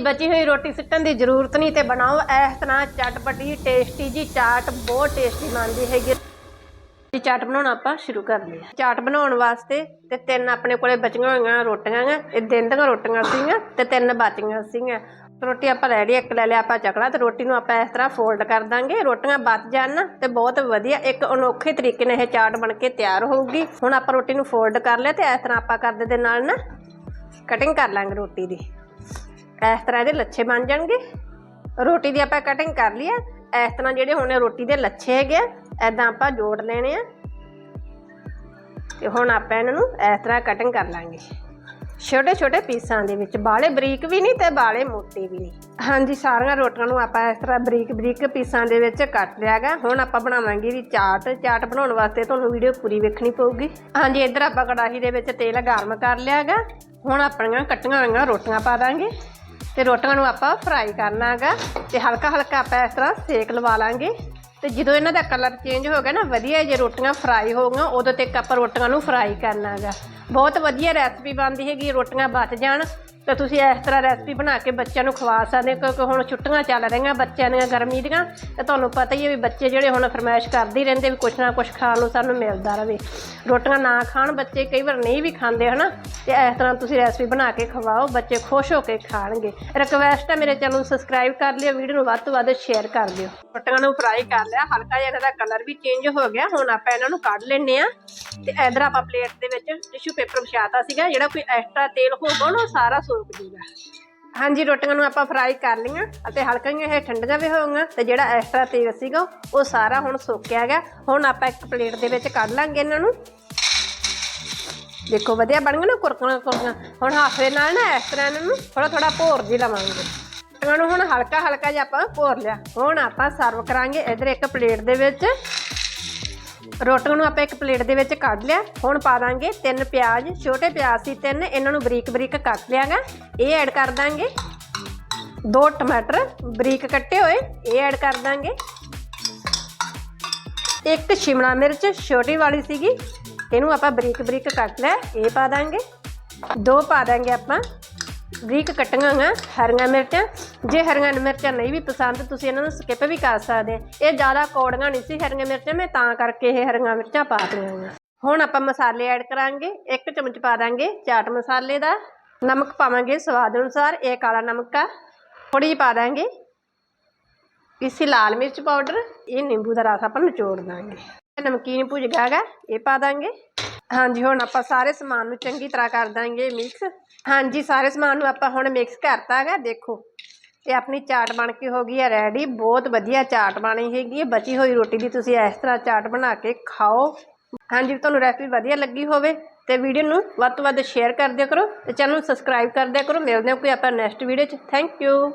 ਬਚੀ ਹੋਈ ਰੋਟੀ ਸਿੱਟਣ ਦੀ ਜ਼ਰੂਰਤ ਨਹੀਂ ਤੇ ਬਣਾਓ ਇਸ ਤਰ੍ਹਾਂ ਚਟਪਟੀ ਟੇਸਟੀ ਜੀ, ਚਾਟ ਬਹੁਤ ਟੇਸਟੀ ਬਣਦੀ ਹੈਗੀ ਇਹ ਚਾਟ ਬਣਾਉਣਾ ਆਪਾਂ ਸ਼ੁਰੂ ਕਰਦੇ ਹਾਂ ਚਾਟ ਬਣਾਉਣ ਵਾਸਤੇ ਤੇ ਤਿੰਨ ਆਪਣੇ ਕੋਲੇ ਬਚੀਆਂ ਹੋਈਆਂ ਰੋਟੀਆਂ ਆ ਇਹ ਦਿਨ ਦੀਆਂ ਰੋਟੀਆਂ ਸੀਗੀਆਂ ਤੇ ਤਿੰਨ ਬਚੀਆਂ ਸੀਗੀਆਂ। ਰੋਟੀ ਆਪਾਂ ਲੈ ਲਈ ਇੱਕ ਲੈ ਲਿਆ ਆਪਾਂ ਚਕਲਾ ਤੇ ਰੋਟੀ ਨੂੰ ਆਪਾਂ ਇਸ ਤਰ੍ਹਾਂ ਫੋਲਡ ਕਰ ਦਾਂਗੇ। ਰੋਟੀਆਂ ਬਚ ਜਾਣ ਨਾ ਤੇ ਬਹੁਤ ਵਧੀਆ, ਇੱਕ ਅਨੋਖੇ ਤਰੀਕੇ ਨਾਲ ਇਹ ਚਾਟ ਬਣ ਕੇ ਤਿਆਰ ਹੋਊਗੀ। ਹੁਣ ਆਪਾਂ ਰੋਟੀ ਨੂੰ ਫੋਲਡ ਕਰ ਲਿਆ ਤੇ ਇਸ ਤਰ੍ਹਾਂ ਆਪਾਂ ਕਰਦੇ ਦੇ ਨਾਲ ਨਾ ਕਟਿੰਗ ਕਰ ਲਾਂਗੇ ਰੋਟੀ ਦੀ। ਇਸ ਤਰ੍ਹਾਂ ਇਹਦੇ ਲੱਛੇ ਬਣ ਜਾਣਗੇ। ਰੋਟੀ ਦੀ ਆਪਾਂ ਕਟਿੰਗ ਕਰ ਲਈ ਆ। ਇਸ ਤਰ੍ਹਾਂ ਜਿਹੜੇ ਹੁਣ ਰੋਟੀ ਦੇ ਲੱਛੇ ਹੈਗੇ ਆ ਐਦਾਂ ਆਪਾਂ ਜੋੜ ਲੈਣੇ ਆ। ਤੇ ਹੁਣ ਆਪਾਂ ਇਹਨਾਂ ਨੂੰ ਇਸ ਤਰ੍ਹਾਂ ਕਟਿੰਗ ਕਰ ਲਾਂਗੇ। ਛੋਟੇ ਛੋਟੇ ਪੀਸਾਂ ਦੇ ਵਿੱਚ, ਬਾਲੇ ਬਰੀਕ ਵੀ ਨਹੀਂ ਤੇ ਬਾਲੇ ਮੋਟੇ ਵੀ ਨਹੀਂ। ਹਾਂਜੀ, ਸਾਰੀਆਂ ਰੋਟੀਆਂ ਨੂੰ ਆਪਾਂ ਇਸ ਤਰ੍ਹਾਂ ਬਰੀਕ ਬਰੀਕ ਪੀਸਾਂ ਦੇ ਵਿੱਚ ਕੱਟ ਲਿਆਗਾ ਹੁਣ ਆਪਾਂ ਬਣਾਵਾਂਗੇ ਇਹਦੀ ਚਾਟ। ਚਾਟ ਬਣਾਉਣ ਵਾਸਤੇ ਤੁਹਾਨੂੰ ਵੀਡੀਓ ਪੂਰੀ ਵੇਖਣੀ ਪਊਗੀ। ਹਾਂਜੀ, ਇੱਧਰ ਆਪਾਂ ਕੜਾਹੀ ਦੇ ਵਿੱਚ ਤੇਲ ਗਰਮ ਕਰ ਲਿਆਗਾ ਹੁਣ ਆਪਣੀਆਂ ਕੱਟੀਆਂ ਹੋਈਆਂ ਰੋਟੀਆਂ ਪਾ ਦਾਂਗੇ। ਤੇ ਰੋਟੀਆਂ ਨੂੰ ਆਪਾਂ ਫਰਾਈ ਕਰਨਾ ਹੈਗਾ ਤੇ ਹਲਕਾ ਹਲਕਾ ਆਪਾਂ ਇਸ ਤਰ੍ਹਾਂ ਸੇਕ ਲਵਾ ਲਾਂਗੇ। ਤੇ ਜਦੋਂ ਇਹਨਾਂ ਦਾ ਕਲਰ ਚੇਂਜ ਹੋ ਗਿਆ ਨਾ, ਵਧੀਆ ਜੇ ਰੋਟੀਆਂ ਫਰਾਈ ਹੋ ਗਈਆਂ, ਉਦੋਂ ਤੱਕ ਆਪਾਂ ਰੋਟੀਆਂ ਨੂੰ ਫਰਾਈ ਕਰਨਾ ਹੈਗਾ ਬਹੁਤ ਵਧੀਆ ਰੈਸਪੀ ਬਣਦੀ ਹੈਗੀ, ਰੋਟੀਆਂ ਬਚ ਜਾਣ। ਤੇ ਤੁਸੀਂ ਇਸ ਤਰ੍ਹਾਂ ਰੈਸਪੀ ਬਣਾ ਕੇ ਬੱਚਿਆਂ ਨੂੰ ਖਵਾ ਸਕਦੇ ਹੋ, ਕਿਉਂਕਿ ਹੁਣ ਛੁੱਟੀਆਂ ਚੱਲ ਰਹੀਆਂ ਬੱਚਿਆਂ ਦੀਆਂ ਗਰਮੀ ਦੀਆਂ, ਤੇ ਤੁਹਾਨੂੰ ਪਤਾ ਹੀ ਹੈ ਵੀ ਬੱਚੇ ਜਿਹੜੇ ਹੁਣ ਫਰਮਾਇਸ਼ ਕਰਦੇ ਹੀ ਰਹਿੰਦੇ ਵੀ ਕੁਛ ਨਾ ਕੁਛ ਖਾਣ ਨੂੰ ਸਾਨੂੰ ਮਿਲਦਾ ਰਹੇ ਰੋਟੀਆਂ ਨਾ ਖਾਣ, ਬੱਚੇ ਕਈ ਵਾਰ ਨਹੀਂ ਵੀ ਖਾਂਦੇ, ਹਨਾ? ਤੇ ਇਸ ਤਰ੍ਹਾਂ ਤੁਸੀਂ ਰੈਸਪੀ ਬਣਾ ਕੇ ਖਵਾਓ, ਬੱਚੇ ਖੁਸ਼ ਹੋ ਕੇ ਖਾਣਗੇ। ਰਿਕਵੈਸਟ ਹੈ ਮੇਰੇ ਚੈਨਲ ਨੂੰ ਸਬਸਕ੍ਰਾਈਬ ਕਰ ਲਿਓ ਵੀਡੀਓ ਨੂੰ ਵੱਧ ਤੋਂ ਵੱਧ ਸ਼ੇਅਰ ਕਰ ਦਿਓ। ਰੋਟੀਆਂ ਨੂੰ ਫਰਾਈ ਕਰ ਲਿਆ, ਹਲਕਾ ਜਿਹਾ ਇਹਨਾਂ ਦਾ ਕਲਰ ਵੀ ਚੇਂਜ ਹੋ ਗਿਆ, ਹੁਣ ਆਪਾਂ ਇਹਨਾਂ ਨੂੰ ਕੱਢ ਲੈਣੇ ਆ ਤੇ ਇਧਰ ਆਪਾਂ ਪਲੇਟ ਦੇ ਵਿੱਚ ਟਿਸ਼ੂ ਪੇਪਰ ਵਿਛਾਤਾ ਸੀਗਾ, ਜਿਹੜਾ ਕੋਈ ਐਕਸਟਰਾ ਤੇਲ ਹੋਊਗਾ ਨਾ ਉਹ ਸਾਰਾ ਸੋਕ ਜੂਗਾ ਹਾਂਜੀ, ਰੋਟੀਆਂ ਨੂੰ ਆਪਾਂ ਫਰਾਈ ਕਰ ਲਈਆਂ ਅਤੇ ਹਲਕਾ ਜਿਹਾ ਇਹ ਠੰਡੀਆਂ ਵੀ ਹੋਊਗੀਆਂ ਤੇ ਜਿਹੜਾ ਐਕਸਟਰਾ ਤੇਲ ਸੀਗਾ, ਉਹ ਸਾਰਾ ਹੁਣ ਸੁੱਕਿਆ ਗਿਆ। ਹੁਣ ਆਪਾਂ ਇੱਕ ਪਲੇਟ ਦੇ ਵਿੱਚ ਕੱਢ ਲਾਂਗੇ ਇਹਨਾਂ ਨੂੰ। ਦੇਖੋ, ਵਧੀਆ ਬਣ ਗਏ ਨਾ ਕੁਰਕਣਾ ਕੁਰਕਣਾ ਹੁਣ ਹੱਥ ਦੇ ਨਾਲ ਨਾ ਇਸ ਤਰ੍ਹਾਂ ਇਹਨਾਂ ਨੂੰ ਥੋੜਾ ਥੋੜਾ ਭੋਰ ਜੀ ਲਵਾਂਗੇ। ਇਹਨਾਂ ਨੂੰ ਹੁਣ ਹਲਕਾ ਹਲਕਾ ਜਿਹਾ ਆਪਾਂ ਭੋਰ ਲਿਆ। ਹੁਣ ਆਪਾਂ ਸਰਵ ਕਰਾਂਗੇ ਇਧਰ ਇੱਕ ਪਲੇਟ ਦੇ ਵਿੱਚ। ਰੋਟੀਆਂ ਨੂੰ ਆਪਾਂ ਇੱਕ ਪਲੇਟ ਦੇ ਵਿੱਚ ਕੱਢ ਲਿਆ, ਹੁਣ ਪਾ ਦਾਂਗੇ ਤਿੰਨ ਪਿਆਜ਼, ਛੋਟੇ ਪਿਆਜ਼ ਸੀ ਤਿੰਨ, ਇਹਨਾਂ ਨੂੰ ਬਰੀਕ ਬਰੀਕ ਕੱਟ ਲਿਆਗਾ, ਇਹ ਐਡ ਕਰ ਦਾਂਗੇ। ਦੋ ਟਮਾਟਰ ਬਰੀਕ ਕੱਟੇ ਹੋਏ, ਇਹ ਐਡ ਕਰ ਦਾਂਗੇ। ਇੱਕ ਸ਼ਿਮਲਾ ਮਿਰਚ ਛੋਟੀ ਵਾਲੀ ਸੀਗੀ, ਇਹਨੂੰ ਆਪਾਂ ਬਰੀਕ ਬਰੀਕ ਕੱਟ ਲਿਆ, ਇਹ ਪਾ ਦਾਂਗੇ। ਦੋ ਪਾ ਦਾਂਗੇ ਆਪਾਂ। ਬਰੀਕ ਕੱਟੀਆਂ ਹੋਈਆਂ ਹਰੀਆਂ ਮਿਰਚਾਂ। ਜੇ ਹਰੀਆਂ ਮਿਰਚਾਂ ਨਹੀਂ ਵੀ ਪਸੰਦ, ਤੁਸੀਂ ਇਹਨਾਂ ਨੂੰ ਸਕਿਪ ਵੀ ਕਰ ਸਕਦੇ ਇਹ ਜ਼ਿਆਦਾ ਕੌੜੀਆਂ ਨਹੀਂ ਸੀ ਹਰੀਆਂ ਮਿਰਚਾਂ, ਮੈਂ ਤਾਂ ਕਰਕੇ ਇਹ ਹਰੀਆਂ ਮਿਰਚਾਂ ਪਾ ਦਿੱਤੀਆਂ ਹੁਣ ਆਪਾਂ ਮਸਾਲੇ ਐਡ ਕਰਾਂਗੇ, ਇੱਕ ਚਮਚ ਪਾ ਦਾਂਗੇ ਚਾਟ ਮਸਾਲੇ ਦਾ। ਨਮਕ ਪਾਵਾਂਗੇ ਸਵਾਦ ਅਨੁਸਾਰ, ਇਹ ਕਾਲਾ ਨਮਕ ਆ। ਥੋੜੀ ਜਿਹੀ ਪਾ ਦਾਂਗੇ। ਪੀਸੀ ਲਾਲ ਮਿਰਚ ਪਾਊਡਰ, ਇਹ ਨਿੰਬੂ ਦਾ ਰਸ ਆਪਾਂ ਨਿਚੋੜ ਦਾਂਗੇ। ਇਹ ਨਮਕੀਨ ਭੁਜਗਾ ਹੈਗਾ, ਇਹ ਪਾ ਦਾਂਗੇ। ਹਾਂਜੀ, ਹੁਣ ਆਪਾਂ ਸਾਰੇ ਸਮਾਨ ਨੂੰ ਚੰਗੀ ਤਰ੍ਹਾਂ ਕਰ ਦਾਂਗੇ ਮਿਕਸ ਹਾਂਜੀ, ਸਾਰੇ ਸਮਾਨ ਨੂੰ ਆਪਾਂ ਹੁਣ ਮਿਕਸ ਕਰਤਾ ਹੈਗਾ ਦੇਖੋ। ਤੇ ਆਪਣੀ ਚਾਟ ਬਣ ਕੇ ਹੋ ਗਈ ਹੈ ਰੈਡੀ ਬਹੁਤ ਵਧੀਆ ਚਾਟ ਬਣੀ ਹੈਗੀ ਹੈ। ਬਚੀ ਹੋਈ ਰੋਟੀ ਦੀ ਤੁਸੀਂ ਇਸ ਤਰ੍ਹਾਂ ਚਾਟ ਬਣਾ ਕੇ ਖਾਓ। ਹਾਂਜੀ, ਤੁਹਾਨੂੰ ਰੈਸਪੀ ਵਧੀਆ ਲੱਗੀ ਹੋਵੇ ਤੇ ਵੀਡੀਓ ਨੂੰ ਵੱਧ ਤੋਂ ਵੱਧ ਸ਼ੇਅਰ ਕਰ ਦਿਆ ਕਰੋ ਤੇ ਚੈਨਲ ਨੂੰ ਸਬਸਕ੍ਰਾਈਬ ਕਰ ਦਿਆ ਕਰੋ। ਮਿਲਦੇ ਹਾਂ ਕੋਈ ਆਪਾਂ ਨੈਕਸਟ ਵੀਡੀਓ 'ਚ। Thank you